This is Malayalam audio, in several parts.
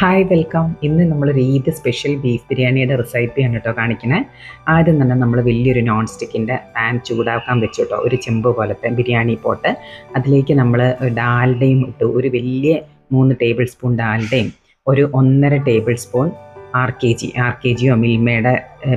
ഹായ് വെൽക്കം ഇന്ന് നമ്മളൊരു ഈദ് സ്പെഷ്യൽ ബീഫ് ബിരിയാണിയുടെ റെസിപ്പിയാണ് കേട്ടോ കാണിക്കുന്നത് ആദ്യം തന്നെ നമ്മൾ വലിയൊരു നോൺ സ്റ്റിക്കിന്റെ പാൻ ചൂടാക്കാൻ വെച്ചു കേട്ടോ ഒരു ചെമ്പ് പോലത്തെ ബിരിയാണി പോട്ട്. അതിലേക്ക് നമ്മൾ ഡാൽഡയും ഇട്ടു. ഒരു വലിയ മൂന്ന് ടേബിൾ സ്പൂൺ ഡാൽഡയും ഒരു ഒന്നര tablespoon R K G R K Jio മിൽമയുടെ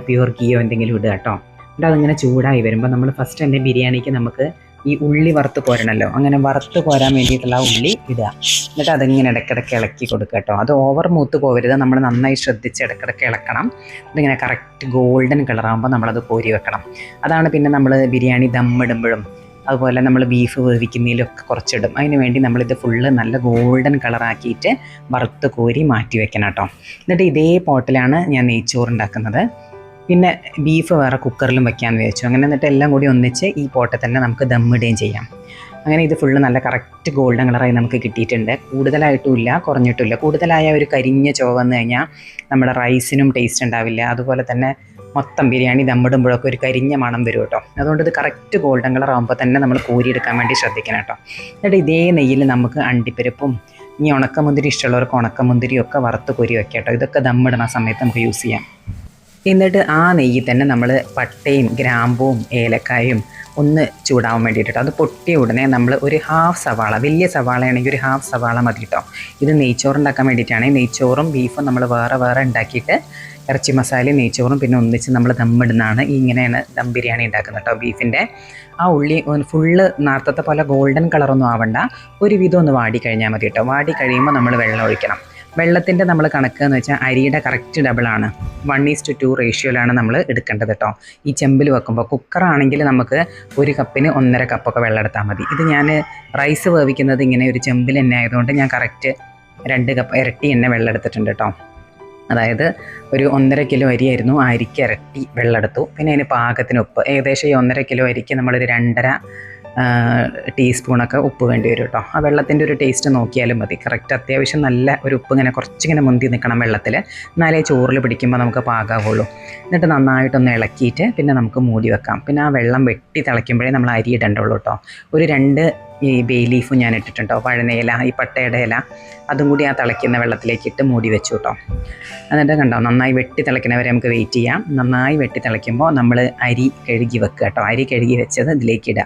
പ്യുവർ ഗിയോ എന്തെങ്കിലും ഇടുക കേട്ടോ എന്നിട്ട് അതിങ്ങനെ ചൂടായി വരുമ്പോൾ നമ്മൾ ഫസ്റ്റ് തന്നെ ബിരിയാണിക്ക് നമുക്ക് ഈ ഉള്ളി വറുത്ത് പോരണല്ലോ. അങ്ങനെ വറുത്ത് പോരാൻ വേണ്ടിയിട്ടുള്ള ഉള്ളി ഇടുക. എന്നിട്ട് അതിങ്ങനെ ഇടയ്ക്കിടയ്ക്ക് ഇളക്കി കൊടുക്കുക കേട്ടോ. അത് ഓവർ മൂത്ത് പോകരുത്. നമ്മൾ നന്നായി ശ്രദ്ധിച്ച് ഇടയ്ക്കിടയ്ക്ക് ഇളക്കണം. അതിങ്ങനെ കറക്റ്റ് ഗോൾഡൻ കളറാകുമ്പോൾ നമ്മളത് കോരി വെക്കണം. അതാണ് പിന്നെ നമ്മൾ ബിരിയാണി ദമ്മിടുമ്പോഴും അതുപോലെ നമ്മൾ ബീഫ് വേവിക്കുന്നതിലൊക്കെ കുറച്ചിടും. അതിന് വേണ്ടി നമ്മളിത് ഫുള്ള് നല്ല ഗോൾഡൻ കളറാക്കിയിട്ട് വറുത്ത് കോരി മാറ്റി വെക്കണം കേട്ടോ. എന്നിട്ട് ഇതേ പോട്ടിലാണ് ഞാൻ നെയ്ച്ചോറ് ഉണ്ടാക്കുന്നത്. പിന്നെ ബീഫ് വേറെ കുക്കറിലും വെക്കാമെന്ന് വിചാരിച്ചു അങ്ങനെ എന്നിട്ട് എല്ലാം കൂടി ഒന്നിച്ച് ഈ പോട്ടെ തന്നെ നമുക്ക് ദമ്മിടുകയും ചെയ്യാം. അങ്ങനെ ഇത് ഫുള്ള് നല്ല കറക്റ്റ് ഗോൾഡൻ കളറായി നമുക്ക് കിട്ടിയിട്ടുണ്ട്. കൂടുതലായിട്ടുമില്ല കുറഞ്ഞിട്ടില്ല കൂടുതലായ ഒരു കരിഞ്ഞ ചോവന്ന് വന്നു കഴിഞ്ഞാൽ നമ്മുടെ റൈസിനും ടേസ്റ്റ് ഉണ്ടാവില്ല. അതുപോലെ തന്നെ മൊത്തം ബിരിയാണി ദമ്മിടുമ്പോഴൊക്കെ ഒരു കരിഞ്ഞ മണം വരും കേട്ടോ. അതുകൊണ്ട് ഇത് കറക്റ്റ് ഗോൾഡൻ കളർ ആകുമ്പോൾ തന്നെ നമ്മൾ കോരിയെടുക്കാൻ വേണ്ടി ശ്രദ്ധിക്കണം കേട്ടോ. എന്നിട്ട് ഇതേ നെയ്യിൽ നമുക്ക് അണ്ടിപ്പരിപ്പും ഈ ഉണക്കമുന്തിരി ഇഷ്ടമുള്ളവർക്ക് ഉണക്കമുന്തിരിയൊക്കെ വറുത്ത് കോരി വയ്ക്കാം കേട്ടോ. ഇതൊക്കെ ദമ്മിടുന്ന സമയത്ത് നമുക്ക് യൂസ് ചെയ്യാം. എന്നിട്ട് ആ നെയ്യിൽ തന്നെ നമ്മൾ പട്ടയും ഗ്രാമ്പും ഏലക്കായും ഒന്ന് ചൂടാവാൻ വേണ്ടിയിട്ട് അത് പൊട്ടിയ ഉടനെ നമ്മൾ ഒരു ഹാഫ് സവാള വലിയ സവാളയാണെങ്കിൽ ഒരു ഹാഫ് സവാള മതി കേട്ടോ ഇത് നെയ്ച്ചോറ് ഉണ്ടാക്കാൻ വേണ്ടിയിട്ടാണ്. നെയ്ച്ചോറും ബീഫും നമ്മൾ വേറെ വേറെ ഉണ്ടാക്കിയിട്ട് ഇറച്ചി മസാലയും നെയ്ച്ചോറും പിന്നെ ഒന്നിച്ച് നമ്മൾ ദമ്മിടുന്നതാണ്. ഇങ്ങനെയാണ് ദം ബിരിയാണി ഉണ്ടാക്കുന്നത് കേട്ടോ ബീഫിന്റെ ആ ഉള്ളി ഫുള്ള് നേരത്തെ പോലെ ഗോൾഡൻ കളറൊന്നും ആവണ്ട. ഒരു വിധം ഒന്ന് വാടി കഴിഞ്ഞാൽ മതി കേട്ടോ വാടി കഴിയുമ്പോൾ നമ്മൾ വെള്ളം ഒഴിക്കണം. വെള്ളത്തിന്റെ നമ്മൾ കണക്ക് എന്ന് വെച്ചാൽ അരിയുടെ കറക്റ്റ് ഡബിളാണ് വൺ ഈസ് ടു റേഷ്യോയിലാണ് നമ്മൾ എടുക്കേണ്ടത് കേട്ടോ ഈ ചെമ്പിൽ വെക്കുമ്പോൾ കുക്കറാണെങ്കിൽ നമുക്ക് ഒരു കപ്പിന് ഒന്നര കപ്പൊക്കെ വെള്ളം എടുത്താൽ മതി. ഇത് ഞാൻ റൈസ് വേവിക്കുന്നത് ഇങ്ങനെ ഒരു ചെമ്പിൽ എണ്ണ ആയതുകൊണ്ട് ഞാൻ കറക്റ്റ് രണ്ട് കപ്പ് ഇരട്ടി എണ്ണ വെള്ളം എടുത്തിട്ടുണ്ട് കേട്ടോ അതായത് ഒരു ഒന്നര കിലോ അരിയായിരുന്നു ആ അരിക്ക് ഇരട്ടി വെള്ളം എടുത്തു. പിന്നെ അതിന് പാകത്തിന് ഉപ്പ്. ഏകദേശം ഈ ഒന്നര കിലോ അരിക്ക് നമ്മളൊരു രണ്ടര ടീസ്പൂണൊക്കെ ഉപ്പ് വേണ്ടി വരും കേട്ടോ ആ വെള്ളത്തിന്റെ ഒരു ടേസ്റ്റ് നോക്കിയാലും മതി. കറക്റ്റ് അത്യാവശ്യം നല്ല ഒരു ഉപ്പ് ഇങ്ങനെ കുറച്ചിങ്ങനെ മുന്തി നിൽക്കണം വെള്ളത്തിൽ എന്നാലേ ചോറിൽ പിടിക്കുമ്പോൾ നമുക്ക് പാകാവുള്ളൂ. എന്നിട്ട് നന്നായിട്ടൊന്ന് ഇളക്കിയിട്ട് പിന്നെ നമുക്ക് മൂടി വെക്കാം. പിന്നെ ആ വെള്ളം വെട്ടി തിളയ്ക്കുമ്പോഴേ നമ്മൾ അരി ഇടണ്ടുള്ളൂ കേട്ടോ ഒരു രണ്ട് ഈ ബേ ലീഫും ഞാൻ ഇട്ടിട്ടുണ്ടോ? പഴനയില ഈ പട്ടയുടെ ഇല. അതും കൂടി ആ തിളയ്ക്കുന്ന വെള്ളത്തിലേക്ക് ഇട്ട് മൂടി വെച്ചു കേട്ടോ എന്നിട്ട് കണ്ടോ നന്നായി വെട്ടി തിളയ്ക്കുന്നവരെ നമുക്ക് വെയിറ്റ് ചെയ്യാം. നന്നായി വെട്ടി തിളയ്ക്കുമ്പോൾ നമ്മൾ അരി കഴുകി വെക്കുക കേട്ടോ അരി കഴുകി വെച്ചത് ഇതിലേക്ക് ഇടുക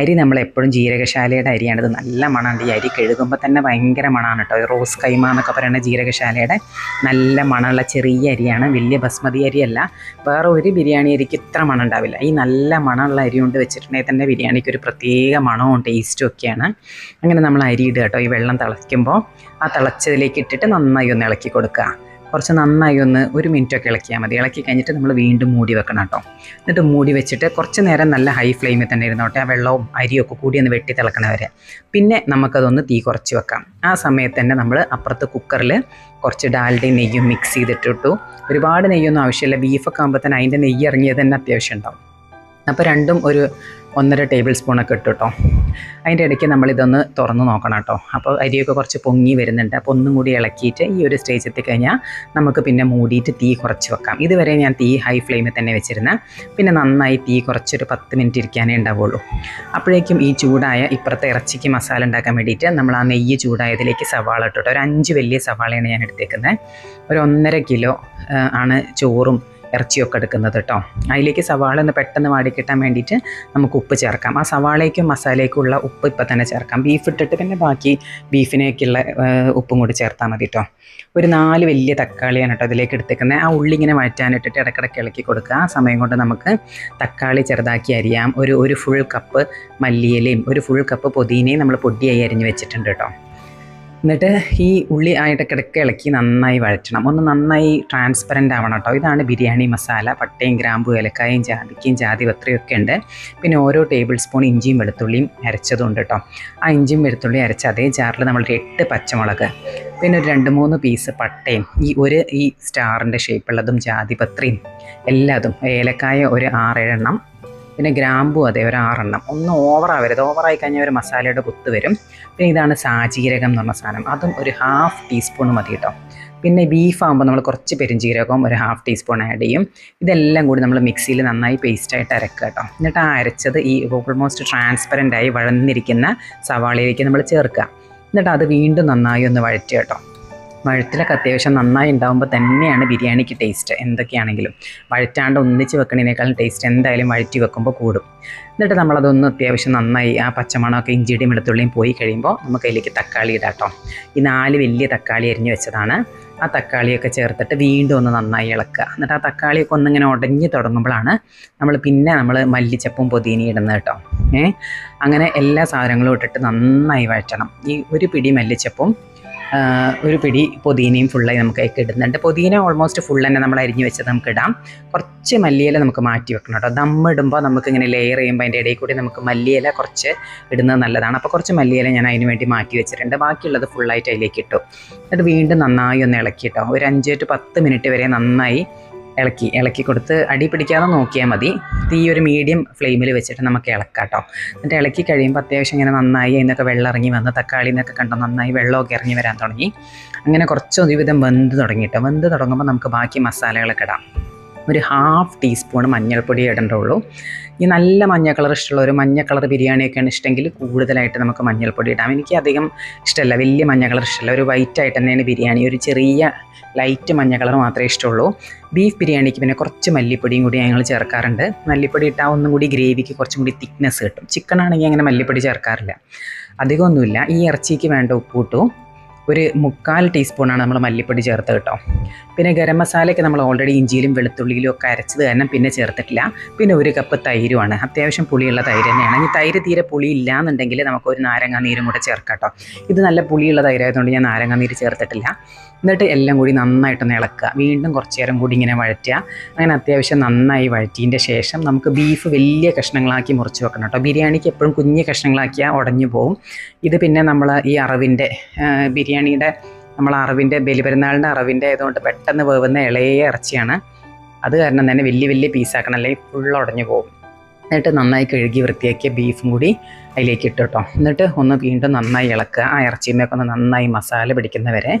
അരി നമ്മൾ എപ്പോഴും ജീരകശാലയുടെ ഇത് നല്ല മണമുണ്ട് ഈ അരി കഴുകുമ്പോൾ തന്നെ ഭയങ്കര മണമാണ് കേട്ടോ റോസ് കൈമ എന്നൊക്കെ പറയുന്ന ജീരകശാലയുടെ നല്ല മണമുള്ള ചെറിയ അരിയാണ്. വലിയ ബസ്മതി അരിയല്ല. വേറെ ഒരു ബിരിയാണി അരിക്ക് ഇത്ര മണം ഉണ്ടാവില്ല. ഈ നല്ല മണമുള്ള അരി കൊണ്ട് വെച്ചിട്ടുണ്ടെങ്കിൽ തന്നെ ബിരിയാണിക്ക് ഒരു പ്രത്യേക മണവും ടേസ്റ്റും ഒക്കെയാണ് അങ്ങനെ നമ്മൾ അരി കേട്ടോ. ഈ വെള്ളം തിളയ്ക്കുമ്പോൾ ആ തിളച്ചതിലേക്ക് ഇട്ടിട്ട് നന്നായി ഒന്ന് ഇളക്കി കൊടുക്കുക. കുറച്ച് നന്നായി ഒന്ന് ഒരു മിനിറ്റൊക്കെ ഇളക്കിയാൽ മതി. ഇളക്കി കഴിഞ്ഞിട്ട് നമ്മൾ വീണ്ടും മൂടി വെക്കണം കേട്ടോ. എന്നിട്ട് മൂടി വെച്ചിട്ട് കുറച്ച് നേരം നല്ല ഹൈ ഫ്ലെയിമിൽ തന്നെ ഇരുന്നോട്ടെ. ആ വെള്ളവും അരിയൊക്കെ കൂടി ഒന്ന് വെട്ടി തിളക്കണ വരെ. പിന്നെ നമുക്കതൊന്ന് തീ കുറച്ച് വെക്കാം. ആ സമയത്ത് തന്നെ നമ്മൾ അപ്പുറത്ത് കുക്കറിൽ കുറച്ച് ഡാൽഡയും നെയ്യും മിക്സ് ചെയ്തിട്ടിട്ടു. ഒരുപാട് നെയ്യൊന്നും ആവശ്യമില്ല. ബീഫൊക്കെ ആകുമ്പോൾ തന്നെ അതിന്റെ നെയ്യ് ഇറങ്ങിയത് തന്നെ അത്യാവശ്യം ഉണ്ടാവും. അപ്പോൾ രണ്ടും ഒരു ഒന്നര ടേബിൾ സ്പൂണൊക്കെ ഇട്ടു കേട്ടോ അതിന്റെ ഇടയ്ക്ക് നമ്മളിതൊന്ന് തുറന്ന് നോക്കണം കേട്ടോ അപ്പോൾ അരിയൊക്കെ കുറച്ച് പൊങ്ങി വരുന്നുണ്ട്. അപ്പോൾ ഒന്നും കൂടി ഇളക്കിയിട്ട് ഈ ഒരു സ്റ്റേജ് എത്തിക്കഴിഞ്ഞാൽ നമുക്ക് പിന്നെ മൂടിയിട്ട് തീ കുറച്ച് വെക്കാം. ഇതുവരെ ഞാൻ തീ ഹൈ ഫ്ലെയിമിൽ തന്നെ വെച്ചിരുന്ന. പിന്നെ നന്നായി തീ കുറച്ചൊരു പത്ത് മിനിറ്റ് ഇരിക്കാനേ ഉണ്ടാവുള്ളൂ. അപ്പോഴേക്കും ഈ ചൂടായ ഇപ്പുറത്തെ ഇറച്ചിക്ക് മസാല ഉണ്ടാക്കാൻ വേണ്ടിയിട്ട് നമ്മൾ ആ നെയ്യ് ചൂടായതിലേക്ക് സവാള ഇട്ടോട്ടോ ഒരു അഞ്ച് വലിയ സവാളയാണ് ഞാൻ എടുത്തേക്കുന്നത് ഒരു ഒന്നര കിലോ ആണ് ചോറും ഇറച്ചിയൊക്കെ എടുക്കുന്നത് കേട്ടോ. അതിലേക്ക് സവാള ഒന്ന് പെട്ടെന്ന് വാടിക്കിട്ടാൻ വേണ്ടിയിട്ട് നമുക്ക് ഉപ്പ് ചേർക്കാം. ആ സവാളയ്ക്കും മസാലയ്ക്കുള്ള ഉപ്പ് ഇപ്പം തന്നെ ചേർക്കാം. ബീഫ് ഇട്ടിട്ട് പിന്നെ ബാക്കി ബീഫിനേക്കുള്ള ഉപ്പും കൂടി ചേർത്താൽ മതി കേട്ടോ. ഒരു നാല് വലിയ തക്കാളിയാണ് കേട്ടോ അതിലേക്ക് എടുത്തേക്കുന്നത്. ആ ഉള്ളി ഇങ്ങനെ വഴറ്റാനിട്ടിട്ട് ഇടയ്ക്കിടയ്ക്ക് ഇളക്കി കൊടുക്കുക. ആ സമയം കൊണ്ട് നമുക്ക് തക്കാളി ചെറുതാക്കി അരിയാം. ഒരു ഒരു ഫുൾ കപ്പ് മല്ലിയിലയും ഒരു ഫുൾ കപ്പ് പൊതിനയും നമ്മൾ പൊടിയായി അരിഞ്ഞ് വെച്ചിട്ടുണ്ട് കേട്ടോ. എന്നിട്ട് ഈ ഉള്ളി ആയിട്ട് കിടക്ക ഇളക്കി നന്നായി വഴറ്റണം. ഒന്ന് നന്നായി ട്രാൻസ്പെറന്റ് ആവണം കേട്ടോ ഇതാണ് ബിരിയാണി മസാല. പട്ടയും ഗ്രാമ്പു ഏലക്കായും ജാതിക്കയും ജാതിപത്രിയും ഒക്കെ ഉണ്ട്. പിന്നെ ഓരോ ടേബിൾ സ്പൂൺ ഇഞ്ചിയും വെളുത്തുള്ളിയും അരച്ചതുണ്ട് കേട്ടോ ആ ഇഞ്ചിയും വെളുത്തുള്ളിയും അരച്ച അതേ ജാറിൽ നമ്മൾ എട്ട് പച്ചമുളക് പിന്നെ ഒരു രണ്ട് മൂന്ന് പീസ് പട്ടയും ഈ ഒരു ഈ സ്റ്റാറിന്റെ ഷേപ്പുള്ളതും ജാതിപത്രിയും എല്ലാതും ഏലക്കായ ഒരു ആറേഴെണ്ണം പിന്നെ ഗ്രാമ്പു അതെ ഒരു ആറെണ്ണം ഒന്ന് ഓവറാവരുത് ഓവറായി കഴിഞ്ഞാൽ ഒരു മസാലയുടെ കുത്ത് വരും. പിന്നെ ഇതാണ് സാജീരകം എന്ന് പറഞ്ഞ സാധനം. അതും ഒരു ഹാഫ് ടീസ്പൂൺ മതി കേട്ടോ. പിന്നെ ബീഫ് ആകുമ്പോൾ നമ്മൾ കുറച്ച് പെരുംജീരകവും ഒരു ഹാഫ് ടീസ്പൂൺ ആഡ് ചെയ്യും. ഇതെല്ലാം കൂടി നമ്മൾ മിക്സിയിൽ നന്നായി പേസ്റ്റായിട്ട് അരക്കുക കേട്ടോ. എന്നിട്ട് ആ അരച്ചത് ഈ ഓൾമോസ്റ്റ് ട്രാൻസ്പെറന്റ് ആയി വഴന്നിരിക്കുന്ന സവാളയിലേക്ക് നമ്മൾ ചേർക്കുക. എന്നിട്ട് അത് വീണ്ടും നന്നായി ഒന്ന് വഴറ്റുക കേട്ടോ. വഴുത്തിലൊക്കെ അത്യാവശ്യം നന്നായി ഉണ്ടാകുമ്പോൾ തന്നെയാണ് ബിരിയാണിക്ക് ടേസ്റ്റ് എന്തൊക്കെയാണെങ്കിലും വഴറ്റാണ്ട് ഒന്നിച്ച് വെക്കണതിനേക്കാളും ടേസ്റ്റ് എന്തായാലും വഴറ്റി വെക്കുമ്പോൾ കൂടും. എന്നിട്ട് നമ്മളതൊന്ന് അത്യാവശ്യം നന്നായി ആ പച്ചമണമൊക്കെ ഇഞ്ചിയുടെയും വെളുത്തുള്ളിയും പോയി കഴിയുമ്പോൾ നമുക്ക് അതിലേക്ക് തക്കാളി ഇടാം കേട്ടോ ഈ നാല് വലിയ തക്കാളി അരിഞ്ഞു വെച്ചതാണ്. ആ തക്കാളിയൊക്കെ ചേർത്തിട്ട് വീണ്ടും ഒന്ന് നന്നായി ഇളക്കുക. എന്നിട്ട് ആ തക്കാളിയൊക്കെ ഒന്നിങ്ങനെ ഉടഞ്ഞു തുടങ്ങുമ്പോഴാണ് നമ്മൾ പിന്നെ നമ്മൾ മല്ലിച്ചപ്പും പൊതിനി ഇടുന്നത് കേട്ടോ ഏ? അങ്ങനെ എല്ലാ സാധനങ്ങളും ഇട്ടിട്ട് നന്നായി വഴറ്റണം. ഈ ഒരു പിടി മല്ലിച്ചപ്പും ഒരു പിടി പൊതിനയും ഫുള്ളായി നമുക്ക് അതിൽ ഇടുന്നുണ്ട്. പൊതിന ഓൾമോസ്റ്റ് ഫുൾ തന്നെ നമ്മൾ അരിഞ്ഞ് വെച്ചത് നമുക്ക് ഇടാം. കുറച്ച് മല്ലിയില നമുക്ക് മാറ്റി വെക്കണം കേട്ടോ. ദം ഇടുമ്പോൾ നമുക്ക് ഇങ്ങനെ ലെയർ ചെയ്യുമ്പോൾ അതിന്റെ ഇടയിൽ കൂടി നമുക്ക് മല്ലിയില കുറച്ച് ഇടുന്നത് നല്ലതാണ്. അപ്പോൾ കുറച്ച് മല്ലിയില ഞാൻ അതിന് വേണ്ടി മാറ്റി വെച്ചിട്ടുണ്ട്. ബാക്കിയുള്ളത് ഫുള്ളായിട്ട് അതിലേക്ക് ഇട്ടു. അത് വീണ്ടും നന്നായി ഒന്ന് ഇളക്കി കേട്ടോ. ഒരു അഞ്ച് ടു പത്ത് മിനിറ്റ് വരെ നന്നായി ഇളക്കി ഇളക്കി കൊടുത്ത് അടി പിടിക്കാതെ നോക്കിയാൽ മതി. തീ ഒരു മീഡിയം ഫ്ലെയിമിൽ വെച്ചിട്ട് നമുക്ക് ഇളക്കാം കേട്ടോ എന്നിട്ട് ഇളക്കി കഴിയുമ്പോൾ അത്യാവശ്യം ഇങ്ങനെ നന്നായി അതിനൊക്കെ വെള്ളം ഇറങ്ങി വന്ന് തക്കാളി എന്നൊക്കെ കണ്ടോ നന്നായി വെള്ളമൊക്കെ ഇറങ്ങി വരാൻ തുടങ്ങി. അങ്ങനെ കുറച്ച് ഒരുവിധം വെന്ത് തുടങ്ങിയിട്ട് വെന്ത് തുടങ്ങുമ്പോൾ നമുക്ക് ബാക്കി മസാലകളൊക്കെ ഇടാം. ഒരു ഹാഫ് ടീസ്പൂൺ മഞ്ഞൾപ്പൊടി ഇടേണ്ടുള്ളൂ ഈ നല്ല മഞ്ഞ കളർ ഇഷ്ടമുള്ള ഒരു മഞ്ഞ കളർ ബിരിയാണിയൊക്കെയാണ് ഇഷ്ടമെങ്കിൽ കൂടുതലായിട്ട് നമുക്ക് മഞ്ഞൾപ്പൊടി ഇടാം. എനിക്ക് അധികം ഇഷ്ടമല്ല വലിയ മഞ്ഞ കളർ ഇഷ്ടമല്ല. ഒരു വൈറ്റ് ആയിട്ട് തന്നെയാണ് ബിരിയാണി. ഒരു ചെറിയ ലൈറ്റ് മഞ്ഞ കളർ മാത്രമേ ഇഷ്ടമുള്ളൂ. ബീഫ് ബിരിയാണിക്ക് പിന്നെ കുറച്ച് മല്ലിപ്പൊടിയും കൂടി ഞങ്ങൾ ചേർക്കാറുണ്ട്. മല്ലിപ്പൊടി ഇട്ടാൽ ഒന്നും കൂടി ഗ്രേവിക്ക് കുറച്ചും കൂടി തിക്നെസ് കിട്ടും. ചിക്കൻ ആണെങ്കിൽ അങ്ങനെ മല്ലിപ്പൊടി ചേർക്കാറില്ല. അധികമൊന്നുമില്ല. ഈ ഇറച്ചിക്ക് വേണ്ട ഉപ്പ് ഇട്ടു. ഒരു മുക്കാൽ ടീസ്പൂണാണ് നമ്മൾ മല്ലിപ്പൊടി ചേർത്ത് കേട്ടോ. പിന്നെ ഗരം മസാലയ്ക്ക് നമ്മൾ ഓൾറെഡി ഇഞ്ചിയിലും വെളുത്തുള്ളിയിലും ഒക്കെ അരച്ചത് കാരണം പിന്നെ ചേർത്തിട്ടില്ല. പിന്നെ ഒരു കപ്പ് തൈരുമാണ്. അത്യാവശ്യം പുളിയുള്ള തൈര് തന്നെയാണ്. ഈ തൈര് തീരെ പുളി ഇല്ല എന്നുണ്ടെങ്കിൽ നമുക്ക് ഒരു നാരങ്ങാ നീരും കൂടെ ചേർക്കാം കേട്ടോ. ഇത് നല്ല പുളിയുള്ള തൈരായതുകൊണ്ട് ഞാൻ നാരങ്ങാ നീര് ചേർത്തിട്ടില്ല. എന്നിട്ട് എല്ലാം കൂടി നന്നായിട്ടൊന്ന് ഇളക്കുക. വീണ്ടും കുറച്ച് നേരം കൂടി ഇങ്ങനെ വഴറ്റുക. അങ്ങനെ അത്യാവശ്യം നന്നായി വഴറ്റിയതിന്റെ ശേഷം നമുക്ക് ബീഫ് വലിയ കഷ്ണങ്ങളാക്കി മുറിച്ച് വെക്കണം കേട്ടോ. ബിരിയാണിക്ക് എപ്പോഴും കുഞ്ഞു കഷ്ണങ്ങളാക്കിയാൽ ഉടഞ്ഞു പോവും. ഇത് പിന്നെ നമ്മൾ ഈ അറവിന്റെ ബിരിയാണിയുടെ നമ്മൾ അറവിന്റെ ബലിപെരുന്നാളിന്റെ അറവിന്റെ ആയതുകൊണ്ട് പെട്ടെന്ന് വേവുന്ന ഇളയ ഇറച്ചിയാണ്. അത് കാരണം തന്നെ വലിയ വലിയ പീസാക്കണം അല്ലെങ്കിൽ ഫുൾ ഉടഞ്ഞു പോകും എന്നിട്ട് നന്നായി കഴുകി വൃത്തിയാക്കിയ ബീഫും കൂടി അതിലേക്ക് ഇട്ട് കേട്ടോ. എന്നിട്ട് ഒന്ന് വീണ്ടും നന്നായി ഇളക്കുക. ആ ഇറച്ചിയുമൊക്കെ ഒന്ന് നന്നായി മസാല പിടിക്കുന്നവരെ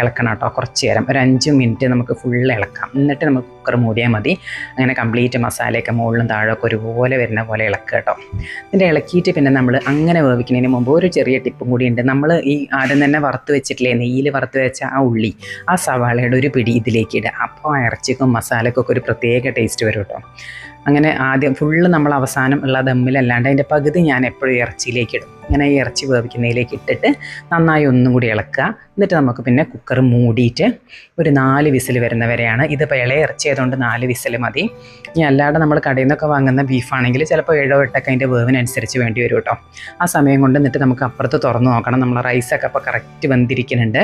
ഇളക്കണം കേട്ടോ. കുറച്ച് നേരം. ഒരു അഞ്ച് മിനിറ്റ് നമുക്ക് ഫുൾ ഇളക്കാം. എന്നിട്ട് നമുക്ക് കുക്കർ മൂടിയാൽ മതി. അങ്ങനെ കംപ്ലീറ്റ് മസാലയൊക്കെ മുകളിലും താഴെയൊക്കെ ഒരുപോലെ വരുന്ന പോലെ ഇളക്കുക കേട്ടോ. എന്നിട്ട് ഇളക്കിയിട്ട് പിന്നെ നമ്മൾ അങ്ങനെ വേവിക്കുന്നതിന് മുമ്പ് ഒരു ചെറിയ ടിപ്പും കൂടി ഉണ്ട്. നമ്മൾ ഈ ആദ്യം തന്നെ വറുത്ത് വെച്ചിട്ടില്ലേ? നെയ്യിൽ വറുത്ത് വെച്ച ആ ഉള്ളി ആ സവാളയുടെ ഒരു പിടി ഇതിലേക്ക് ഇടുക. അപ്പോൾ ആ ഇറച്ചിക്കും മസാലക്കൊക്കെ ഒരു പ്രത്യേക ടേസ്റ്റ് വരും കേട്ടോ. അങ്ങനെ ആദ്യം ഫുള്ള് നമ്മൾ അവസാനം ഉള്ള ദമ്മിലല്ലാണ്ട് അതിന്റെ പകുതി ഞാൻ എപ്പോഴും ഇറച്ചിയിലേക്ക് ഇടും. ഇങ്ങനെ ഇറച്ചി വേവിക്കുന്നതിലേക്ക് ഇട്ടിട്ട് നന്നായി ഒന്നും കൂടി ഇളക്കുക. എന്നിട്ട് നമുക്ക് പിന്നെ കുക്കർ മൂടിയിട്ട് ഒരു നാല് വിസിൽ വരുന്നവരെയാണ്. ഇതിപ്പോൾ ഇളയ ഇറച്ചി ആയതുകൊണ്ട് നാല് വിസിൽ മതി. ഇനി അല്ലാതെ നമ്മൾ കടയിൽ നിന്നൊക്കെ വാങ്ങുന്ന ബീഫാണെങ്കിൽ ചിലപ്പോൾ ഏഴോ എട്ടൊക്കെ അതിന്റെ വേവിനനുസരിച്ച് വേണ്ടി വരും കേട്ടോ. ആ സമയം കൊണ്ട് എന്നിട്ട് നമുക്ക് അപ്പുറത്ത് തുറന്ന് നോക്കണം. നമ്മൾ റൈസൊക്കെ അപ്പോൾ കറക്റ്റ് വെന്തിരിക്കുന്നുണ്ട്.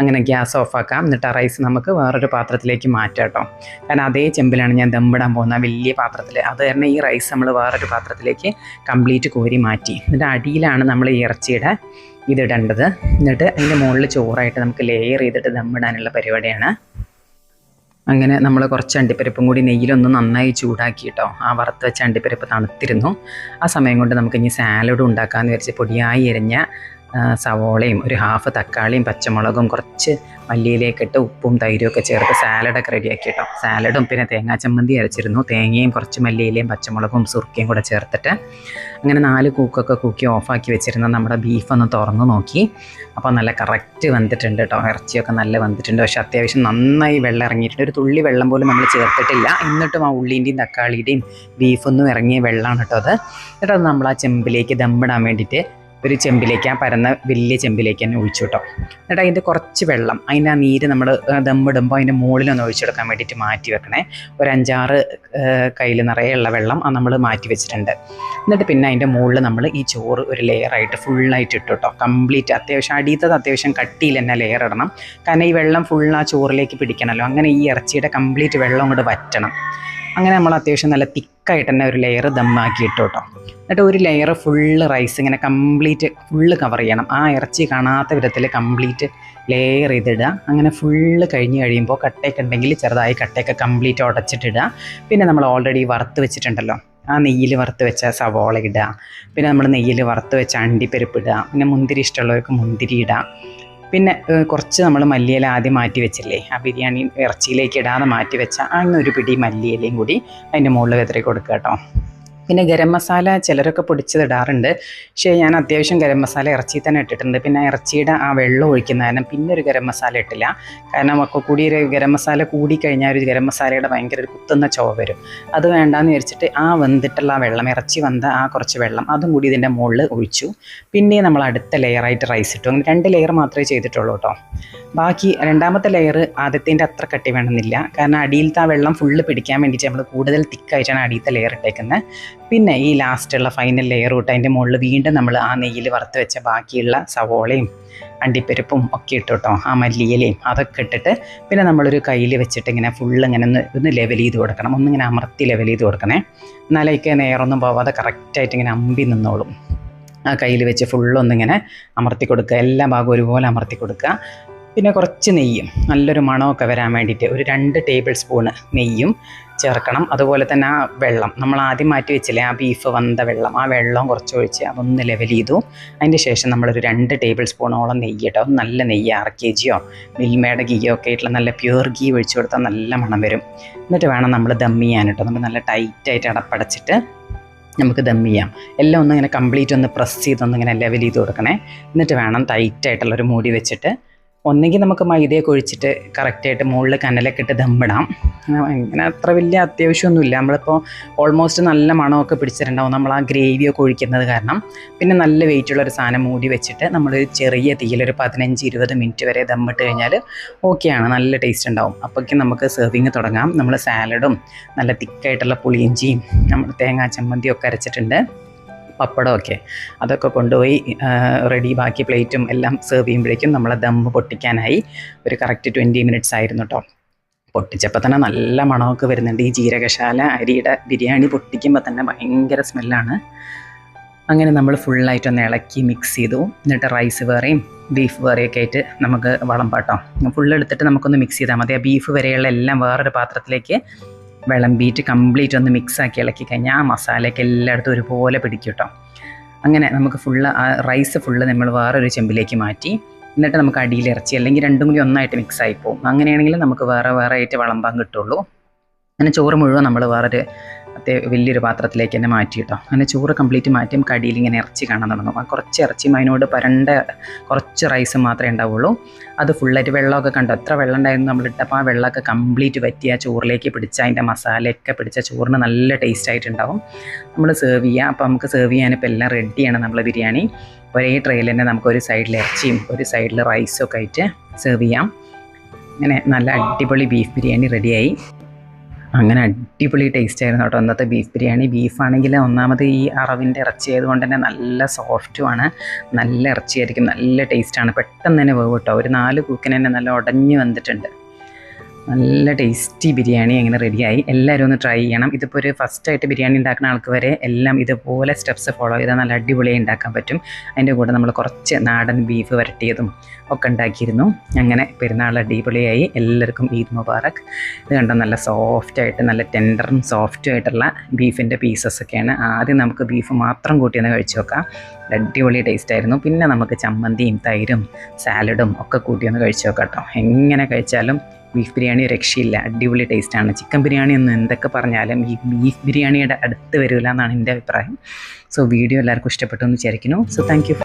അങ്ങനെ ഗ്യാസ് ഓഫാക്കാം എന്നിട്ട് ആ റൈസ് നമുക്ക് വേറൊരു പാത്രത്തിലേക്ക് മാറ്റാം കേട്ടോ. കാരണം അതേ ചെമ്പിലാണ് ഞാൻ ദമ്പിടാൻ പോകുന്ന വലിയ പാത്രത്തിൽ അത് കാരണം ഈ റൈസ് നമ്മൾ വേറൊരു പാത്രത്തിലേക്ക് കംപ്ലീറ്റ് കോരി മാറ്റി. എന്നിട്ട് അടിയിലാണ് നമ്മൾ ഈ ഇറച്ചിയുടെ ഇതിടേണ്ടത് എന്നിട്ട് അതിന്റെ മുകളിൽ ചോറായിട്ട് നമുക്ക് ലെയർ ചെയ്തിട്ട് ദമ്മിടാനുള്ള പരിപാടിയാണ്. അങ്ങനെ നമ്മൾ കുറച്ച് അണ്ടിപ്പരിപ്പും കൂടി നെയ്യിലൊന്ന് നന്നായി ചൂടാക്കി കേട്ടോ ആ വറുത്ത് വെച്ച അണ്ടിപ്പരിപ്പ് തണുത്തിരുന്നു. ആ സമയം കൊണ്ട് നമുക്ക് ഇനി സാലഡ് ഉണ്ടാക്കാമെന്ന് വിചാരിച്ച് പൊടിയായി എരിഞ്ഞ സവോളയും ഒരു ഹാഫ് തക്കാളിയും പച്ചമുളകും കുറച്ച് മല്ലിയിലേക്ക് ഇട്ട് ഉപ്പും തൈരും ഒക്കെ ചേർത്ത് സാലഡൊക്കെ റെഡിയാക്കി കേട്ടോ. സാലഡും പിന്നെ തേങ്ങാ ചമ്മന്തി അരച്ചിരുന്നു. തേങ്ങയും കുറച്ച് മല്ലിയിലയും പച്ചമുളകും സുർക്കയും കൂടെ ചേർത്തിട്ട് അങ്ങനെ നാല് കൂക്കൊക്കെ കൂക്കി ഓഫാക്കി വെച്ചിരുന്ന നമ്മുടെ ബീഫ് ഒന്ന് തുറന്നു നോക്കി. അപ്പോൾ നല്ല കറക്റ്റ് വന്നിട്ടുണ്ട് കേട്ടോ. ഇറച്ചിയൊക്കെ നല്ല വന്നിട്ടുണ്ട്. പക്ഷേ അത്യാവശ്യം നന്നായി വെള്ളം ഇറങ്ങിയിട്ടുണ്ട്. ഒരു തുള്ളി വെള്ളം പോലും നമ്മൾ ചേർത്തിട്ടില്ല. എന്നിട്ടും ആ ഉള്ളീന്റെയും തക്കാളിയുടെയും ബീഫൊന്നും ഇറങ്ങിയ വെള്ളമാണ് കേട്ടോ അത്. എന്നിട്ട് നമ്മൾ ആ ചെമ്പിലേക്ക് ദമ്മിടാൻ വേണ്ടിയിട്ട് ഒരു ചെമ്പിലേക്ക് ആ പരന്ന വലിയ ചെമ്പിലേക്ക് തന്നെ ഒഴിച്ചു കേട്ടോ. എന്നിട്ട് അതിന്റെ കുറച്ച് വെള്ളം അതിന്റെ ആ നീര് നമ്മൾ ദമ്മിടുമ്പോൾ അതിന്റെ മുകളിലൊന്ന് ഒഴിച്ചെടുക്കാൻ വേണ്ടിയിട്ട് മാറ്റി വെക്കണേ. ഒരു അഞ്ചാറ് കയ്യിൽ നിറയെ ഉള്ള വെള്ളം അത് നമ്മൾ മാറ്റി വെച്ചിട്ടുണ്ട്. എന്നിട്ട് പിന്നെ അതിന്റെ മുകളിൽ നമ്മൾ ഈ ചോറ് ഒരു ലെയറായിട്ട് ഫുള്ളായിട്ട് ഇട്ടു കേട്ടോ. കംപ്ലീറ്റ് അത്യാവശ്യം അടിയത്തത് അത്യാവശ്യം കട്ടിയിൽ തന്നെ ലെയർ ഇടണം. കാരണം ഈ വെള്ളം ഫുൾ ആ ചോറിലേക്ക് പിടിക്കണമല്ലോ അങ്ങനെ ഈ ഇറച്ചിയുടെ കംപ്ലീറ്റ് വെള്ളം അങ്ങോട്ട് വറ്റണം. അങ്ങനെ നമ്മൾ അത്യാവശ്യം നല്ല തിക്കായിട്ട് തന്നെ ഒരു ലെയർ ദമ്മാക്കി കേട്ടോ. എന്നിട്ട് ഒരു ലെയർ ഫുള്ള് റൈസ് ഇങ്ങനെ കംപ്ലീറ്റ് ഫുള്ള് കവർ ചെയ്യണം. ആ ഇറച്ചി കാണാത്ത വിധത്തിൽ കംപ്ലീറ്റ് ലെയർ ചെയ്തിടുക. അങ്ങനെ ഫുള്ള് കഴിഞ്ഞ് കഴിയുമ്പോൾ കട്ടയൊക്കെ ഉണ്ടെങ്കിൽ ചെറുതായി കട്ടയൊക്കെ കംപ്ലീറ്റ് ഉടച്ചിട്ടിടുക. പിന്നെ നമ്മൾ ഓൾറെഡി വറുത്ത് വെച്ചിട്ടുണ്ടല്ലോ. ആ നെയ്യിൽ വറുത്ത് വെച്ച സവോള ഇടുക. പിന്നെ നമ്മൾ നെയ്യിൽ വറുത്ത് വെച്ച അണ്ടിപ്പരിപ്പ് ഇടുക. പിന്നെ മുന്തിരി ഇഷ്ടമുള്ളവർക്ക് മുന്തിരി ഇടുക. പിന്നെ കുറച്ച് നമ്മൾ മല്ലിയില ആദ്യം മാറ്റി വെച്ചില്ലേ? ആ ബിരിയാണി ഇറച്ചിയിലേക്ക് ഇടാതെ മാറ്റി വെച്ച അങ്ങനെ ഒരു പിടി മല്ലിയിലയും കൂടി അതിന്റെ മുകളിൽ വെതറി കൊടുക്കുക കേട്ടോ പിന്നെ ഗരം മസാല ചിലരൊക്കെ പൊടിച്ചത് ഇടാറുണ്ട്. പക്ഷേ ഞാൻ അത്യാവശ്യം ഗരം മസാല ഇറച്ചി തന്നെ ഇട്ടിട്ടുണ്ട്. പിന്നെ ഇറച്ചിയുടെ ആ വെള്ളം ഒഴിക്കുന്ന കാരണം പിന്നെ ഒരു ഗരം മസാല ഇട്ടില്ല. കാരണം ഒക്കെ കൂടി ഒരു ഗരം മസാല കൂടി കഴിഞ്ഞാൽ ഒരു ഗരം മസാലയുടെ ഭയങ്കര ഒരു കുത്തുന്ന ചോ വരും. അത് വേണ്ടാന്ന് വിചാരിച്ചിട്ട് ആ വെന്തിട്ടുള്ള ആ വെള്ളം ഇറച്ചി വന്ന ആ കുറച്ച് വെള്ളം അതും കൂടി ഇതിന്റെ മുകളിൽ ഒഴിച്ചു. പിന്നെ നമ്മൾ അടുത്ത ലെയറായിട്ട് റൈസ് ഇട്ടു. അങ്ങനെ രണ്ട് ലെയർ മാത്രമേ ചെയ്തിട്ടുള്ളൂ കേട്ടോ. ബാക്കി രണ്ടാമത്തെ ലെയർ ആദ്യത്തിന്റെ അത്ര കട്ടി വേണമെന്നില്ല. കാരണം അടിയിലത്തെ ആ വെള്ളം ഫുള്ള് പിടിക്കാൻ വേണ്ടിയിട്ട് നമ്മൾ കൂടുതൽ തിക്കായിട്ടാണ് അടിയിലത്തെ ലെയർ ഇട്ടേക്കുന്നത്. പിന്നെ ഈ ലാസ്റ്റുള്ള ഫൈനൽ ലെയർ ഇട്ട് അതിന്റെ മുകളിൽ വീണ്ടും നമ്മൾ ആ നെയ്യിൽ വറുത്ത് വെച്ച ബാക്കിയുള്ള സവോളയും അണ്ടിപ്പരിപ്പും ഒക്കെ ഇട്ടു കേട്ടോ ആ മല്ലിയിലയും അതൊക്കെ ഇട്ടിട്ട് പിന്നെ നമ്മളൊരു കയ്യിൽ വെച്ചിട്ട് ഇങ്ങനെ ഫുള്ള് ഇങ്ങനെ ഒന്ന് ഒന്ന് ലെവൽ ചെയ്ത് കൊടുക്കണം. ഒന്നിങ്ങനെ അമർത്തി ലെവൽ ചെയ്ത് കൊടുക്കണേ. എന്നാലേക്ക് നേരൊന്നും പോവാതെ കറക്റ്റായിട്ട് ഇങ്ങനെ അമ്പി നിന്നോളും. ആ കയ്യിൽ വെച്ച് ഫുള്ളൊന്നിങ്ങനെ അമർത്തി കൊടുക്കുക. എല്ലാ ഭാഗവും ഒരുപോലെ അമർത്തി കൊടുക്കുക. പിന്നെ കുറച്ച് നെയ്യും നല്ലൊരു മണമൊക്കെ വരാൻ വേണ്ടിയിട്ട് ഒരു രണ്ട് ടേബിൾ സ്പൂണ് നെയ്യും ചേർക്കണം. അതുപോലെ തന്നെ ആ വെള്ളം നമ്മൾ ആദ്യം മാറ്റി വെച്ചില്ലേ ആ ബീഫ് വന്ന വെള്ളം ആ വെള്ളം കുറച്ച് ഒഴിച്ച് അതൊന്ന് ലെവൽ ചെയ്തു. അതിന്റെ ശേഷം നമ്മളൊരു രണ്ട് ടേബിൾ സ്പൂണോളം നെയ്യ് കേട്ടോ നല്ല നെയ്യ് ആറ് കെ ജിയോ മിൽമയുടെ ഗീയോ ഒക്കെ ആയിട്ടുള്ള നല്ല പ്യൂർ ഗീ ഒഴിച്ചു കൊടുത്താൽ നല്ല മണം വരും. എന്നിട്ട് വേണം നമ്മൾ ദം ചെയ്യാൻ കേട്ടോ നമ്മൾ നല്ല ടൈറ്റായിട്ട് അടപ്പടച്ചിട്ട് നമുക്ക് ദം ചെയ്യാം. എല്ലാം ഒന്ന് ഇങ്ങനെ കംപ്ലീറ്റ് ഒന്ന് പ്രസ് ചെയ്തൊന്ന് ഇങ്ങനെ ലെവൽ ചെയ്ത് കൊടുക്കണേ. എന്നിട്ട് വേണം ടൈറ്റായിട്ടുള്ളൊരു മൂടി വെച്ചിട്ട് ഒന്നെങ്കിൽ നമുക്ക് മൈദയൊക്കെ ഒഴിച്ചിട്ട് കറക്റ്റായിട്ട് മുകളിൽ കനലൊക്കെ ഇട്ട് ദമ്മിടാം. അങ്ങനെ അത്ര വലിയ അത്യാവശ്യമൊന്നുമില്ല. നമ്മളിപ്പോൾ ഓൾമോസ്റ്റ് നല്ല മണമൊക്കെ പിടിച്ചിട്ടുണ്ടാവും നമ്മൾ ആ ഗ്രേവിയൊക്കെ ഒഴിക്കുന്നത് കാരണം. പിന്നെ നല്ല വെയിറ്റുള്ളൊരു സാധനം മൂടി വെച്ചിട്ട് നമ്മൾ ചെറിയ തീയിലൊരു പതിനഞ്ച് ഇരുപത് മിനിറ്റ് വരെ ദമ്മിട്ട് കഴിഞ്ഞാൽ ഓക്കെയാണ് നല്ല ടേസ്റ്റ് ഉണ്ടാവും. അപ്പോഴേക്കും നമുക്ക് സെർവിങ് തുടങ്ങാം. നമ്മൾ സാലഡും നല്ല തിക്കായിട്ടുള്ള പുളിയിഞ്ചിയും നമ്മൾ തേങ്ങാ ചമ്മന്തിയും ഒക്കെ അരച്ചിട്ടുണ്ട്. പപ്പടമൊക്കെ അതൊക്കെ കൊണ്ടുപോയി റെഡി ബാക്കി പ്ലേറ്റും എല്ലാം സെർവ് ചെയ്യുമ്പോഴേക്കും നമ്മളെ ദമ്മ് പൊട്ടിക്കാനായി ഒരു കറക്റ്റ് ട്വന്റി മിനിറ്റ്സ് ആയിരുന്നു കേട്ടോ പൊട്ടിച്ചപ്പോൾ തന്നെ നല്ല മണമൊക്കെ വരുന്നുണ്ട്. ഈ ജീരകശാല അരിയുടെ ബിരിയാണി പൊട്ടിക്കുമ്പോൾ തന്നെ ഭയങ്കര സ്മെല്ലാണ് അങ്ങനെ നമ്മൾ ഫുള്ളായിട്ടൊന്ന് ഇളക്കി മിക്സ് ചെയ്തു. എന്നിട്ട് റൈസ് വേറെയും ബീഫ് വേറെയൊക്കെ ആയിട്ട് നമുക്ക് പാട്ടോ. ഫുള്ള് എടുത്തിട്ട് നമുക്കൊന്ന് മിക്സ് ചെയ്താൽ മതി. ആ ബീഫ് വരെയുള്ള എല്ലാം വേറൊരു പാത്രത്തിലേക്ക് വിളമ്പിയിട്ട് കംപ്ലീറ്റ് ഒന്ന് മിക്സാക്കി ഇളക്കി കഴിഞ്ഞാൽ ആ മസാലയൊക്കെ എല്ലായിടത്തും ഒരുപോലെ പിടിക്കും കേട്ടോ അങ്ങനെ നമുക്ക് ഫുള്ള് ആ റൈസ് ഫുള്ള് നമ്മൾ വേറൊരു ചെമ്പിലേക്ക് മാറ്റി എന്നിട്ട് നമുക്ക് അടിയിൽ ഇറച്ചി അല്ലെങ്കിൽ രണ്ടും കൂടി ഒന്നായിട്ട് മിക്സ് ആയി പോകും അങ്ങനെയാണെങ്കിൽ നമുക്ക് വേറെ വേറെ ആയിട്ട് വിളമ്പാൻ കിട്ടുള്ളൂ. അങ്ങനെ ചോറ് മുഴുവൻ നമ്മൾ വേറൊരു അത്യ വലിയൊരു പാത്രത്തിലേക്ക് തന്നെ മാറ്റി കേട്ടോ അങ്ങനെ ചോറ് കംപ്ലീറ്റ് മാറ്റിയും കടിയിൽ ഇങ്ങനെ ഇറച്ചി കാണാൻ തുടങ്ങും. ആ കുറച്ച് ഇറച്ചിയും അതിനോട് പരണ്ട കുറച്ച് റൈസ് മാത്രമേ ഉണ്ടാവുള്ളൂ. അത് ഫുള്ളായിട്ട് വെള്ളമൊക്കെ കണ്ടു? എത്ര വെള്ളം ഉണ്ടായിരുന്നു നമ്മൾ ഇട്ടപ്പോൾ ആ വെള്ളമൊക്കെ കംപ്ലീറ്റ് പറ്റിയ ചോറിലേക്ക് പിടിച്ച അതിന്റെ മസാലയൊക്കെ പിടിച്ച ചോറിന് നല്ല ടേസ്റ്റ് ആയിട്ടുണ്ടാവും. നമ്മൾ സെർവ് ചെയ്യുക അപ്പോൾ നമുക്ക് സെർവ് ചെയ്യാനിപ്പോൾ എല്ലാം റെഡിയാണ് നമ്മൾ ബിരിയാണി. ഒരേ ട്രെയിൽ തന്നെ നമുക്ക് ഒരു സൈഡിൽ ഇറച്ചിയും ഒരു സൈഡിൽ റൈസും ഒക്കെ ആയിട്ട് സെർവ് ചെയ്യാം. അങ്ങനെ നല്ല അടിപൊളി ബീഫ് ബിരിയാണി റെഡിയായി അങ്ങനെ അടിപൊളി ടേസ്റ്റ് ആയിരുന്നു കേട്ടോ അന്നത്തെ ബീഫ് ബിരിയാണി. ബീഫാണെങ്കിൽ ഒന്നാമത് ഈ അറവിന്റെ ഇറച്ചി ആയതുകൊണ്ട് തന്നെ നല്ല സോഫ്റ്റുമാണ് നല്ല ഇറച്ചിയായിരിക്കും. നല്ല ടേസ്റ്റാണ് പെട്ടെന്ന് തന്നെ വേവ് കേട്ടോ. ഒരു നാല് കൂക്കിന് തന്നെ നല്ല ഉടഞ്ഞു വന്നിട്ടുണ്ട്. നല്ല ടേസ്റ്റി ബിരിയാണി അങ്ങനെ റെഡിയായി എല്ലാവരും ഒന്ന് ട്രൈ ചെയ്യണം. ഇതിപ്പോൾ ഒരു ഫസ്റ്റായിട്ട് ബിരിയാണി ഉണ്ടാക്കുന്ന ആൾക്ക് വരെ എല്ലാം ഇതുപോലെ സ്റ്റെപ്സ് ഫോളോ ചെയ്താൽ നല്ല അടിപൊളിയായി ഉണ്ടാക്കാൻ പറ്റും. അതിന്റെ കൂടെ നമ്മൾ കുറച്ച് നാടൻ ബീഫ് വരട്ടിയതും ഒക്കെ ഉണ്ടാക്കിയിരുന്നു. അങ്ങനെ പെരുന്നാൾ അടിപൊളിയായി. എല്ലാവർക്കും ഈദ് മുബാറക്. ഇത് കണ്ടോ? നല്ല സോഫ്റ്റായിട്ട് നല്ല ടെൻഡറും സോഫ്റ്റും ആയിട്ടുള്ള ബീഫിന്റെ പീസസ് ഒക്കെയാണ്. ആദ്യം നമുക്ക് ബീഫ് മാത്രം കൂട്ടിയൊന്ന് കഴിച്ചു നോക്കാം. അടിപൊളി ടേസ്റ്റ് ആയിരുന്നു. പിന്നെ നമുക്ക് ചമ്മന്തിയും തൈരും സാലഡും ഒക്കെ കൂട്ടിയൊന്ന് കഴിച്ചു നോക്കാം കേട്ടോ. എങ്ങനെ കഴിച്ചാലും ബീഫ് ബിരിയാണി രക്ഷയില്ല. അടിപൊളി ടേസ്റ്റാണ് ചിക്കൻ ബിരിയാണി എന്ന് എന്തൊക്കെ പറഞ്ഞാലും ഈ ബീഫ് ബിരിയാണിയുടെ അടുത്ത് വരില്ല എന്നാണ് എന്റെ അഭിപ്രായം. സോ വീഡിയോ എല്ലാവർക്കും ഇഷ്ടപ്പെട്ടു എന്ന് വിചാരിക്കുന്നു. So thank